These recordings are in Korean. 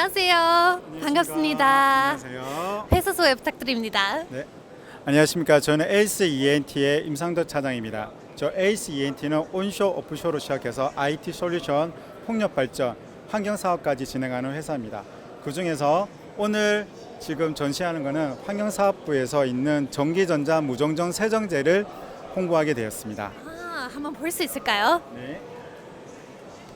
안녕하세요. 반갑습니다. 안녕하세요. 회사 소개 부탁드립니다. 네. 안녕하십니까. 저는 에이스 ENT의 임상도 차장입니다. 저 에이스 ENT는 온쇼 오프쇼로 시작해서 IT 솔루션, 폭력 발전, 환경 사업까지 진행하는 회사입니다. 그 중에서 오늘 지금 전시하는 것은 환경사업부에서 있는 전기전자 무정전 세정제를 홍보하게 되었습니다. 아, 한번 볼 수 있을까요? 네.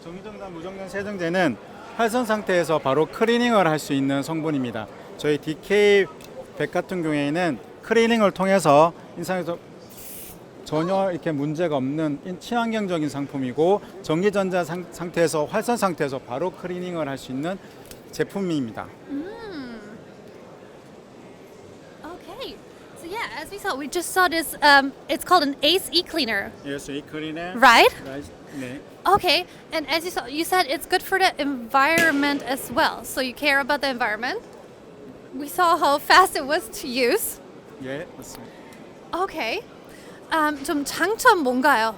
전기전자 무정전 세정제는 활성 상태에서 바로 클리닝을 할 수 있는 성분입니다. 저희 DK 100 같은 경우에는 클리닝을 통해서 인상에서 전혀 이렇게 문제가 없는 인- 친환경적인 상품이고 전기전자 상, 상태에서 활성 상태에서 바로 클리닝을 할 수 있는 제품입니다. Okay. So yeah, as we saw, we just saw this. Um, it's called an ACE E cleaner, Yes, 이 클리닝. right? 네. Okay. And as you saw, you said it's good for the environment as well. So you care about the environment. We saw how fast it was to use. 예, 맞습니다. Okay. Um, 좀 장점 뭔가요?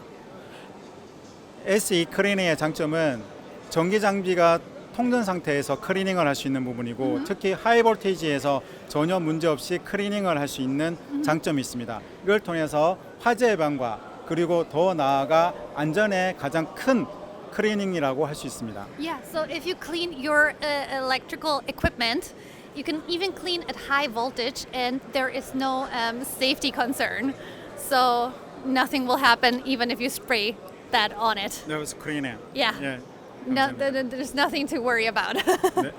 SE 클리닝의 장점은 전기 장비가 통전 상태에서 클리닝을 할 수 있는 부분이고 특히 하이 볼테이지에서 전혀 문제 없이 클리닝을 할 수 있는 장점이 있습니다. 이걸 통해서 화재 예방과 그리고 더 나아가 안전에 가장 큰 클리닝이라고 할 수 있습니다. Yeah, so if you clean your uh, electrical equipment, you can even clean at high voltage and there is no um, safety concern. So nothing will happen even if you spray that on it. That was cleaning. Yeah. 예. No, there's nothing to worry about. 네.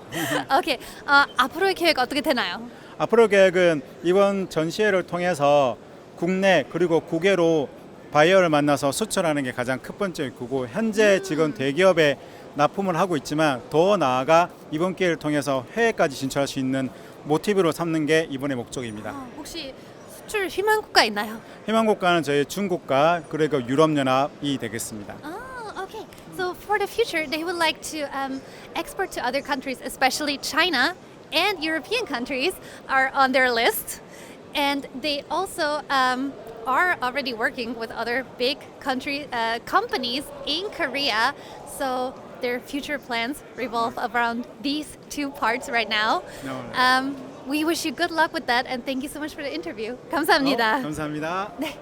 okay, 어, 앞으로의 계획 어떻게 되나요? 앞으로 계획은 이번 전시회를 통해서 국내 그리고 국외로 바이어를 만나서 수출하는 게 가장 첫 번째 있고 현재 지금 대기업에 납품을 하고 있지만 더 나아가 이번 기회를 통해서 해외까지 진출할 수 있는 모티브로 삼는 게 이번의 목적입니다. 어, 혹시 수출 희망 국가 있나요? 희망 국가는 저희 중국과 그리고 유럽 연합이 되겠습니다. Oh, okay. So for the future, they would like to um, export to other countries, especially China and European countries are on their list. And they also um, are already working with other big country uh, companies in Korea. So their future plans revolve around these two parts right now. No, no. Um, we wish you good luck with that, and thank you so much for the interview. 감사합니다. 어, 감사합니다. 네.